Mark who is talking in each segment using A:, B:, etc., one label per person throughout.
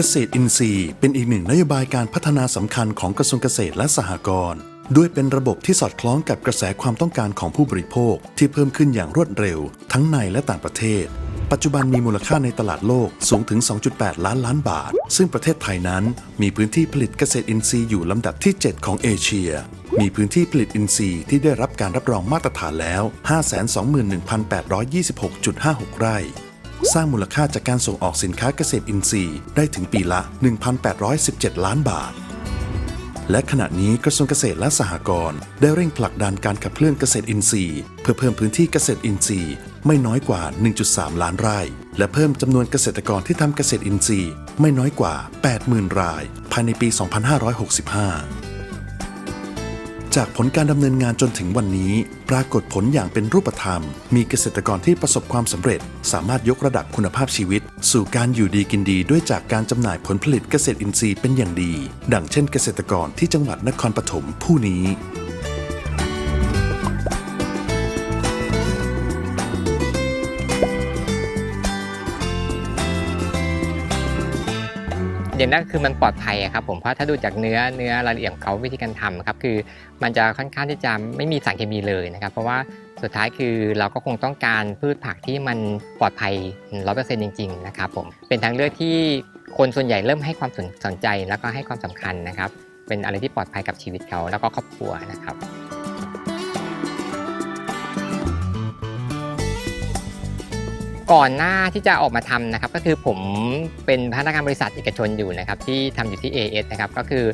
A: เกษตรอินทรีย์เป็นอีกหนึ่งนโยบายการพัฒนาสำคัญของกระทรวงเกษตรและสหกรณ์ด้วยเป็นระบบที่สอดคล้องกับกระแสความต้องการของผู้บริโภค ที่เพิ่มขึ้นอย่างรวดเร็ว ทั้งในและต่างประเทศ ปัจจุบันมีมูลค่าในตลาดโลกสูงถึง 2.8 ล้านล้านบาท ซึ่งประเทศไทยนั้น มีพื้นที่ผลิตเกษตรอินทรีย์อยู่ลำดับที่ 7 ของเอเชีย มีพื้นที่ผลิตอินทรีย์ที่ได้รับการรับรองมาตรฐานแล้ว 521,826.56 ไร่ สร้างมูลค่าจากการส่งออกสินค้าเกษตรอินทรีย์ ได้ถึงปีละ 1,817 ล้านบาท และขณะนี้กระทรวงเกษตรและสหกรณ์ได้เร่งผลักดันการขับเคลื่อนเกษตรอินทรีย์ เพื่อเพิ่มพื้นที่เกษตรอินทรีย์ ไม่น้อยกว่า 1.3 ล้านไร่ และเพิ่มจำนวนเกษตรกรที่ทำเกษตรอินทรีย์ ไม่น้อยกว่า 80,000 ราย ภายในปี 2565 จากผลการดำเนินงานจนถึงวันนี้ ปรากฏผลอย่างเป็นรูปธรรม มีเกษตรกรที่ประสบความสำเร็จ สามารถยกระดับคุณภาพชีวิต สู่การอยู่ดีกินดีด้วยจากการจำหน่ายผลผลิตเกษตรอินทรีย์เป็นอย่างดี ดังเช่นเกษตรกรที่จังหวัดนครปฐมผู้นี้
B: อย่างแรกคือมันปลอดภัยครับผมเพราะถ้าดูจากเนื้อเนื้อรายละเอียดของเขาวิธีการทำครับคือมันจะค่อนข้างที่จะไม่มีสารเคมีเลยนะครับ เพราะว่าสุดท้ายคือเราก็คงต้องการพืชผักที่มันปลอดภัยร้อยเปอร์เซ็นต์จริงๆนะครับผมเป็นทางเลือกที่คนส่วนใหญ่เริ่มให้ความสนสนใจแล้วก็ให้ความสำคัญนะครับ เป็นอะไรที่ปลอดภัยกับชีวิตเขาแล้วก็ครอบครัวนะครับ ก่อนหน้าที่จะออกมาทำนะครับ ก็คือผมเป็นพนักงานบริษัทเอกชนอยู่นะครับ ที่ทำอยู่ที่ AS นะครับก็คือ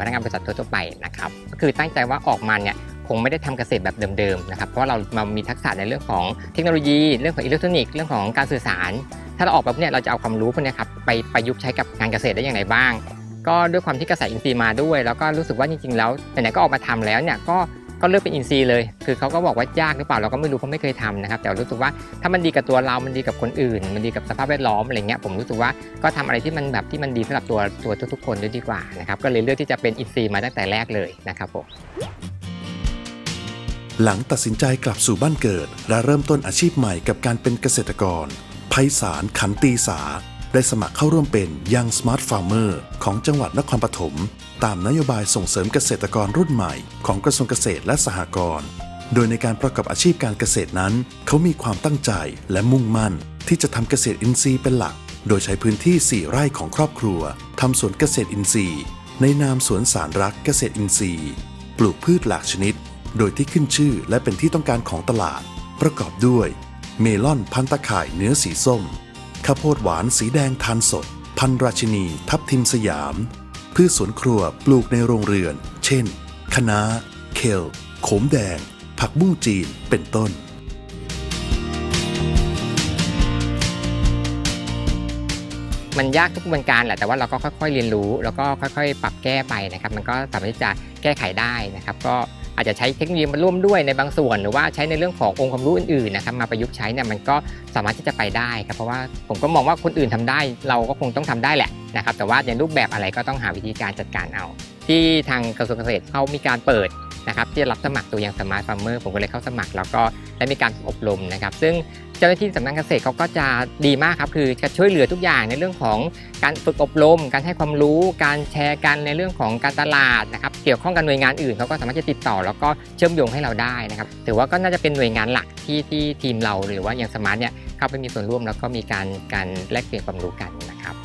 B: พนักงานบริษัททั่วๆไปนะครับ ก็คือตั้งใจว่าออกมาเนี่ยคงไม่ได้ทำเกษตรแบบเดิมๆนะครับเพราะาเรามามีทักษะในเรื่องของเทคโนโลยี เรื่องของอิเล็กทรอนิกส์เรื่องของการสื่อสาร ถ้าเราออกแบบเนี่ยเราจะเอาความรู้พวกนี้ครับไปประยุกต์ใช้กับงานเกษตรได้อย่างไรบ้าง ก็ด้วยความที่กระแสอินทรีย์มาด้วย แล้วก็รู้สึกว่าจริงๆแล้วไหนๆก็ออกมาทำแล้วเนี่ยก็ ก็เลือกเป็นอินทรีเลย คือเขาก็บอกว่ายากหรือเปล่าเราก็ไม่รู้เพราะไม่เคยทำนะครับ แต่รู้สึกว่าถ้ามันดีกับตัวเรา มันดีกับคนอื่น มันดีกับสภาพแวดล้อมอะไรเงี้ย ผมรู้สึกว่าก็ทำอะไรที่มันแบบที่มันดีสำหรับตัวตัวทุกๆคนด้วยดีกว่านะครับ ก็เลยเลือกที่จะเป็นอินทรีมาตั้งแต่แรกเลยนะครับผม
A: หลังตัดสินใจกลับสู่บ้านเกิด และเริ่มต้นอาชีพใหม่กับการเป็นเกษตรกรไพศาลขันตีสา ได้สมัครเข้าร่วมเป็นยังสมาร์ทฟาร์มเมอร์ของจังหวัดนครปฐม ตามนโยบายส่งเสริมเกษตรกรรุ่นใหม่ของกระทรวงเกษตรและสหกรณ์โดยในการประกอบอาชีพการเกษตรนั้น เขามีความตั้งใจและมุ่งมั่น ที่จะทำเกษตรอินทรีย์เป็นหลัก โดยใช้พื้นที่ 4 ไร่ของครอบครัวทำสวนเกษตรอินทรีย์ ในนามสวนสารรักเกษตรอินทรีย์ ปลูกพืชหลากชนิด โดยที่ขึ้นชื่อและเป็นที่ต้องการของตลาด ประกอบด้วย เมลอนพันตะข่ายเนื้อสีส้มข้าวโพดหวานสีแดงทานสด พันราชินี ทับทิมสยาม พืชสวนครัวปลูกในโรงเรือน เช่น คะน้า เคล โขมแดง ผักบุ้งจีน เป็นต้น
B: มันยากทุกกระบวนการแหละ แต่ว่าเราก็ค่อยๆ เรียนรู้ แล้วก็ค่อยๆ ปรับแก้ไปนะครับ มันก็สามารถที่จะแก้ไขได้นะครับ ก็ อาจจะใช้เทคโนโลยีมาร่วมด้วยในบางส่วน หรือว่าใช้ในเรื่องขององค์ความรู้อื่นๆนะครับมาประยุกต์ใช้เนี่ยมันก็สามารถที่จะไปได้ครับเพราะว่าผมก็มองว่าคนอื่นทำได้ เราก็คงต้องทำได้แหละนะครับแต่ว่าในรูปแบบอะไรก็ต้องหาวิธีการจัดการเอา ที่ทางกระทรวงเกษตรเขามีการเปิด นะครับที่จะรับสมัครตัวอย่างสมาร์ทฟาร์มเมอร์ผมก็เลยเข้าสมัคร แล้วก็ได้มีการอบรมนะครับ ซึ่งเจ้าหน้าที่สำนักเกษตรเขาก็จะดีมากครับคือจะช่วยเหลือทุกอย่างในเรื่องของการฝึกอบรม การให้ความรู้ การแชร์กันในเรื่องของการตลาดนะครับเกี่ยวข้องกับหน่วยงานอื่นเขาก็สามารถจะติดต่อ แล้วก็เชื่อมโยงให้เราได้นะครับถือว่าก็น่าจะเป็นหน่วยงานหลักที่ที่ทีมเราหรือว่าอย่างสมาร์ทเนี่ยเข้าไปมีส่วนร่วมแล้วก็มีการการแลกเปลี่ยนความรู้กันนะครับ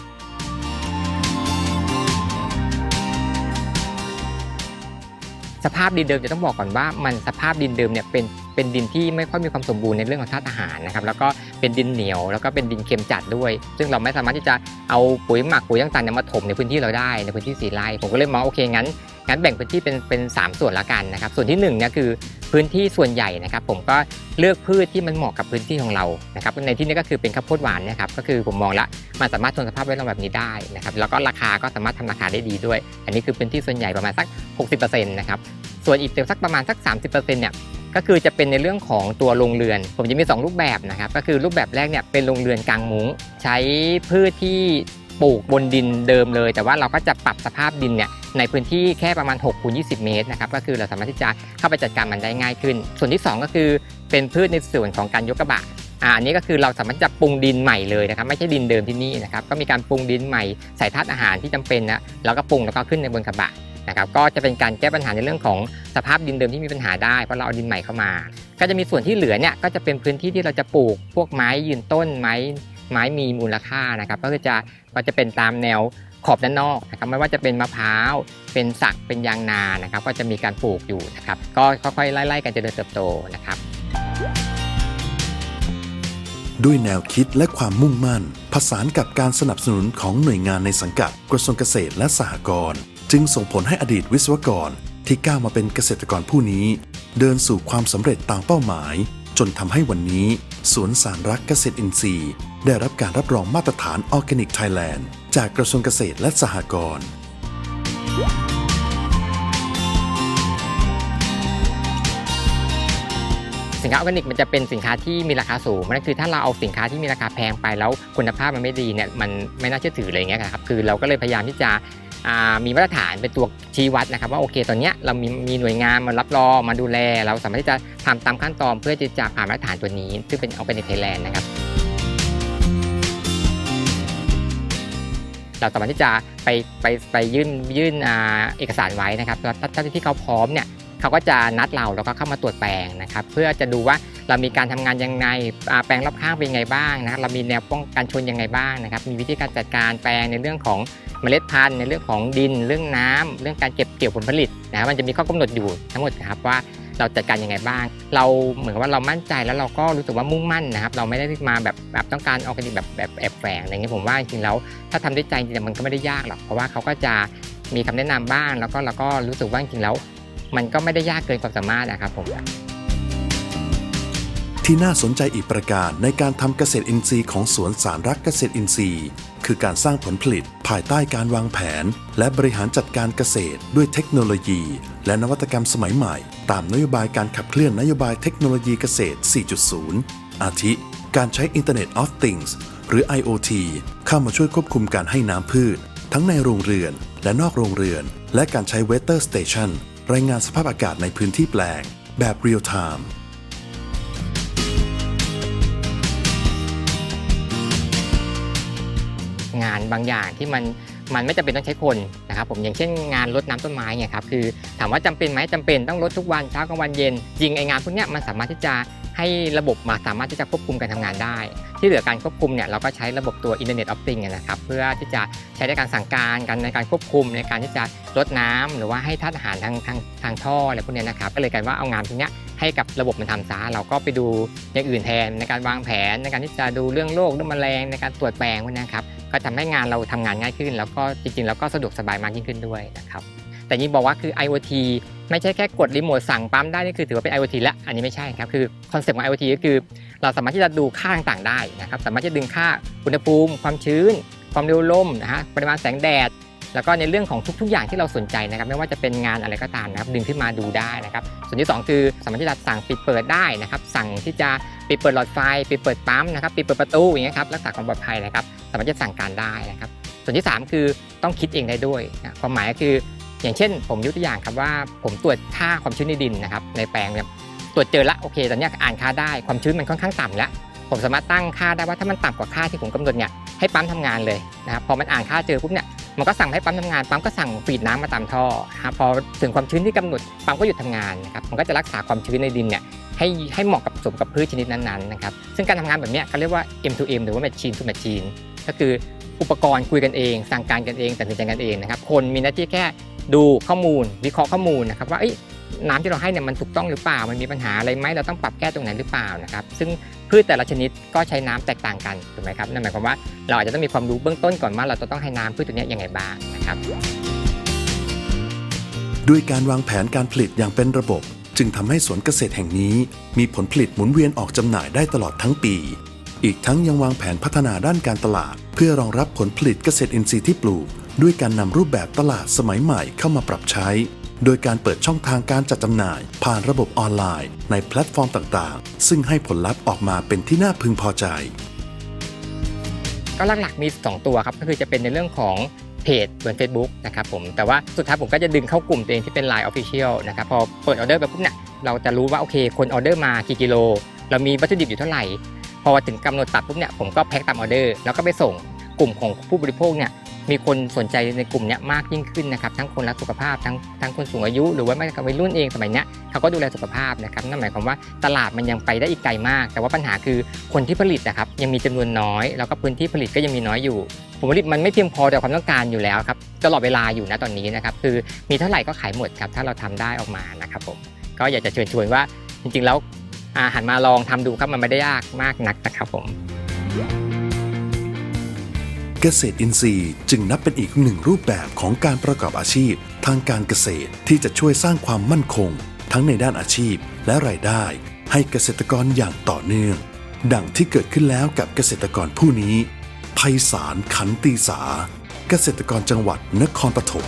B: สภาพดินเดิมจะต้องบอกก่อนว่ามันสภาพดินเดิมเนี่ยเป็นเป็นดินที่ไม่ค่อยมีความสมบูรณ์ในเรื่องของธาตุอาหารนะครับแล้วก็เป็นดินเหนียวแล้วก็เป็นดินเค็มจัดด้วย ซึ่งเราไม่สามารถที่จะเอาปุ๋ยหมักปุ๋ยต่างๆเนี่ยมาถมในพื้นที่เราได้ในพื้นที่สีไร่ผมก็เลยมองโอเคงั้นงั้นแบ่งพื้นที่เป็นเป็นสามส่วนละกันนะครับส่วนที่หนึ่งเนี่ยคือ พื้นที่ส่วนใหญ่นะครับผมก็เลือกพืชที่มันเหมาะกับพื้นที่ของเรานะครับในที่นี้ก็คือเป็นข้าวโพดหวานนะครับก็คือผมมองละมันสามารถทนสภาพแวดล้อมแบบนี้ได้นะครับแล้วก็ราคาก็สามารถทำราคาได้ดีด้วย อันนี้คือพื้นที่ส่วนใหญ่ประมาณสัก 60%นะครับส่วนอีกสักประมาณสัก 30%เนี่ยก็คือจะเป็นในเรื่องของตัวโรงเรือน ผมจะมี 2 รูปแบบนะครับก็คือรูปแบบแรกเนี่ยเป็นโรงเรือนกลางมุ้งใช้พืชที่ ปลูกบนดินเดิมเลย แต่ว่าเราก็จะปรับสภาพดินเนี่ยในพื้นที่แค่ประมาณ6คูณ20 เมตรนะครับก็คือเราสามารถที่จะเข้าไปจัดการมันได้ง่ายขึ้น ส่วนที่ 2 ก็คือเป็นพืชในส่วนของการยกกระบะอันนี้ก็คือเราสามารถจะปรุงดินใหม่เลยนะครับไม่ใช่ดินเดิมที่นี่นะครับก็มีการปรุงดินใหม่ใส่ธาตุอาหารที่จำเป็นนะแล้วก็ปรุงแล้วก็ขึ้นในบนกระบะนะครับก็จะเป็นการแก้ปัญหาในเรื่องของสภาพดินเดิมที่มีปัญหาได้เพราะเราเอาดินใหม่เข้ามา ก็จะมีส่วนที่เหลือเนี่ยก็จะเป็นพื้นที่ที่เราจะปลูกพวกไม้ยืนต้นไม้ ไม้มีมูลค่านะครับ ก็คือจะก็จะเป็นตามแนวขอบด้านนอกนะครับไม่ว่าจะเป็นมะพร้าว เป็นสักเป็นยางนานะครับ ก็จะมีการปลูกอยู่นะครับ ก็ค่อยๆไล่ๆกันเจริญเติบโตนะครับ
A: ด้วยแนวคิดและความมุ่งมั่น ผสานกับการสนับสนุนของหน่วยงานในสังกัดกระทรวงเกษตรและสหกรณ์จึงส่งผลให้อดีตวิศวกรที่ก้าวมาเป็นเกษตรกรผู้นี้ เดินสู่ความสำเร็จตามเป้าหมาย จนทำให้วันนี้ สวนสารรักเกษตรอินทรีย์ ได้รับการรับรองมาตรฐานออร์แกนิกไทยแลนด์จากกระทรวงเกษตรและสหกรณ์
B: สินค้าออร์แกนิกมันจะเป็นสินค้าที่มีราคาสูงนั่นคือถ้าเราเอาสินค้าที่มีราคาแพงไปแล้วคุณภาพมันไม่ดีเนี่ยมันไม่น่าเชื่อถืออะไรอย่างเงี้ยครับคือเราก็เลยพยายามที่จะ มีมาตรฐานเป็นตัวชี้วัดนะครับ ว่าโอเคตอนเนี้ยเรามีมีหน่วยงานมารับรองมาดูแล เราสามารถที่จะทำตามขั้นตอนเพื่อที่จะผ่านมาตรฐานตัวนี้ ซึ่งเป็นเอาไปในไทยแลนด์นะครับ เราสามารถที่จะไปไปไปยื่นยื่นเอกสารไว้นะครับแล้วถ้าที่เขาพร้อมเนี่ย เขาก็จะนัดเราแล้วก็เข้ามาตรวจแปลงนะครับ เพื่อจะดูว่าเรามีการทำงานยังไงแปลงรอบข้างเป็นยังไงบ้างนะครับเรามีแนวป้องกันชนยังไงบ้างนะครับ มีวิธีการจัดการแปลงในเรื่องของเมล็ดพันธุ์ในเรื่องของดิน เรื่องน้ำเรื่องการเก็บเกี่ยวผลผลิตนะครับมันจะมีข้อกำหนดอยู่ทั้งหมดนะครับว่าเราจัดการยังไงบ้าง เราเหมือนว่าเรามั่นใจแล้วเราก็รู้สึกว่ามุ่งมั่นนะครับ เราไม่ได้มาแบบแบบต้องการออร์แกนิกแบบแบบแอบแฝงอะไรเงี้ยผมว่าจริงๆแล้วถ้าทำด้วยใจจริงๆมันก็ไม่ได้ยากหรอกเพราะว่าเขาก็จะมีคำแนะนำบ้าง แล้วก็เราก็รู้สึกว่าจริงๆแล้ว มันก็ไม่ได้ยากเกินความสามารถนะครับผม
A: ที่น่าสนใจอีกประการในการทำเกษตรอินทรีย์ของสวนสารรักเกษตรอินทรีย์ คือการสร้างผลผลิตภายใต้การวางแผน และบริหารจัดการเกษตร ด้วยเทคโนโลยี และนวัตกรรมสมัยใหม่ ตามนโยบายการขับเคลื่อนนโยบายเทคโนโลยีเกษตร 4.0 อาทิ การใช้ Internet of Things หรือ IoT เข้ามาช่วยควบคุมการให้น้ำพืช ทั้งในโรงเรือนและนอกโรงเรือน และการใช้ Weather Station รายงานสภาพอากาศในพื้นที่แปลง แบบเรียลไทม์
B: งานบางอย่างที่มันมันไม่จำเป็นต้องใช้คนนะครับผมอย่างเช่นงานรดน้ำต้นไม้เนี่ยครับคือถามว่าจำเป็นไหมจำเป็นต้องรดทุกวันเช้ากลางวันเย็นจริงไองานพวกนี้มันสามารถที่จะ ให้ระบบมาสามารถที่จะควบคุมการทำงานได้ ที่เหลือการควบคุมเนี่ยเราก็ใช้ระบบตัว Internet of Things เนี่ยนะครับเพื่อที่จะใช้ในการสั่งการกันในการควบคุมในการที่จะรดน้ำหรือว่าให้ธาตุอาหารทางทางทางท่ออะไรพวกนี้นะครับก็เลยกลายว่าเอางานพวกเนี้ยให้กับระบบมันทำซะเราก็ไปดูอย่างอื่นแทนในการวางแผนในการที่จะดูเรื่องโรคเรื่องแมลงในการตรวจแปลงพวกนี้ครับก็ทำให้งานเราทำงานง่ายขึ้น แล้วก็จริงๆ แล้วก็สะดวกสบายมากยิ่งขึ้นด้วยนะครับแต่ยิ่งบอกว่าคือ IoT ไม่ใช่แค่กดรีโมทสั่งปั๊มได้นี่คือถือว่าเป็น IoT แล้วอันนี้ไม่ใช่ครับคือคอนเซ็ปต์ของ IoT ก็คือ เราสามารถที่จะดูค่าต่างๆได้นะครับสามารถที่จะดึงค่าอุณหภูมิ ความชื้น ความเร็วลมนะฮะปริมาณแสงแดด แล้วก็ในเรื่องของทุกๆ อย่างที่เราสนใจนะครับไม่ว่าจะเป็นงานอะไรก็ตามนะครับดึงขึ้นมาดูได้นะครับส่วนที่สองคือสามารถที่จะสั่งปิดเปิดได้นะครับสั่งที่จะปิดเปิดหลอดไฟปิดเปิดปั๊มนะครับปิดเปิดประตูอย่างเงี้ยครับรักษาความปลอดภัยนะครับสามารถจะสั่งการได้นะครับส่วนที่ 3 คือต้องคิดเองได้ด้วยนะความหมายก็คือ อย่างเช่น ผมยกตัวอย่างครับว่า ผมตรวจค่าความชื้นในดินนะครับในแปลงเนี่ยตรวจเจอละโอเคตอนเนี้ยอ่านค่าได้ความชื้นมันค่อนข้างต่ำแล้วผมสามารถตั้งค่าได้ว่าถ้ามันต่ำกว่าค่าที่ผมกำหนดเนี่ยให้ปั๊มทำงานเลยนะครับพอมันอ่านค่าเจอปุ๊บเนี่ยมันก็สั่งให้ปั๊มทำงานปั๊มก็สั่งฟีดน้ำมาตามท่อนะครับพอถึงความชื้นที่กำหนดปั๊มก็หยุดทำงานนะครับมันก็จะรักษาความชื้นในดินเนี่ยให้ให้เหมาะกับสมกับพืชชนิดนั้นๆนะครับซึ่งการทำงานแบบเนี้ยเขาเรียกว่า M2M หรือว่า Machine to Machine ก็คืออุปกรณ์คุยกันเอง สั่งการกันเองตัดสินใจกันเองนะครับคนมีหน้าที่แค่ ดูข้อมูลวิเคราะห์ข้อมูลนะครับว่าน้ำที่เราให้เนี่ยมันถูกต้องหรือเปล่า มันมีปัญหาอะไรไหมเราต้องปรับแก้ตรงไหนหรือเปล่านะครับ ซึ่งพืชแต่ละชนิดก็ใช้น้ำแตกต่างกันถูกไหมครับนั่นหมายความว่าเราอาจจะต้องมีความรู้เบื้องต้นก่อนว่าเราจะต้องให้น้ำพืชตัวนี้ยยังไงบ้างนะครับ
A: ด้วยการวางแผนการผลิตอย่างเป็นระบบ จึงทำให้สวนเกษตรแห่งนี้ มีผลผลิตหมุนเวียนออกจำหน่ายได้ตลอดทั้งปี อีกทั้งยังวางแผนพัฒนาด้านการตลาด เพื่อรองรับผลผลิตเกษตรอินทรีย์ที่ปลูก ด้วยการนำรูปแบบตลาดสมัยใหม่เข้ามาปรับใช้ โดยการเปิดช่องทางการจัดจำหน่าย ผ่านระบบออนไลน์ ในแพลตฟอร์มต่างๆ ซึ่งให้ผลลัพธ์ออกมาเป็นที่น่าพึงพอใจ
B: ก็หลักๆมี 2 ตัวครับก็คือจะเป็นในเรื่องของเพจบน Facebook นะครับผมแต่ว่าสุดท้ายผมก็จะดึงเข้ากลุ่มตัวเองที่เป็น Line Official นะครับพอเปิดออเดอร์ไปปุ๊บเนี่ยเราจะรู้ว่าโอเค คนออเดอร์มากี่กิโล เรามีวัตถุดิบอยู่เท่าไหร่ พอถึงกำหนดตัดปุ๊บเนี่ยผมก็แพ็คตามออเดอร์แล้วก็ไปส่งกลุ่มของผู้บริโภคเนี่ย มีคนสนใจในกลุ่มนี้มากยิ่งขึ้นนะครับทั้งคนรักสุขภาพทั้งทั้งคนสูงอายุ หรือว่าแม้กระทั่วัยรุ่นเองสมัยเนี้ยเขาก็ดูแลสุขภาพนะครับนั่นหมายความว่าตลาดมันยังไปได้อีกไกลมาก แต่ว่าปัญหาคือคนที่ผลิตนะครับยังมีจำนวนน้อย แล้วก็พื้นที่ผลิตก็ยังมีน้อยอยู่ผลผลิตมันไม่เพียงพอต่อความต้องการอยู่แล้วครับตลอดเวลาอยู่นะตอนนี้นะครับคือมีเท่าไหร่ก็ขายหมดครับถ้าเราทำได้ออกมานะครับผมก็อยากจะเชิญชวนว่าจริงๆแล้วอาหันมาลองทำดูครับมันไม่ได้ยากมากนักนะครับผม
A: เกษตรอินทรีย์จึงนับเป็นอีกหนึ่งรูปแบบของการประกอบอาชีพ ทางการเกษตรที่จะช่วยสร้างความมั่นคง ทั้งในด้านอาชีพและรายได้ ให้เกษตรกรอย่างต่อเนื่อง ดังที่เกิดขึ้นแล้วกับเกษตรกรผู้นี้ไพศาลขันตีสา เกษตรกรจังหวัดนครปฐม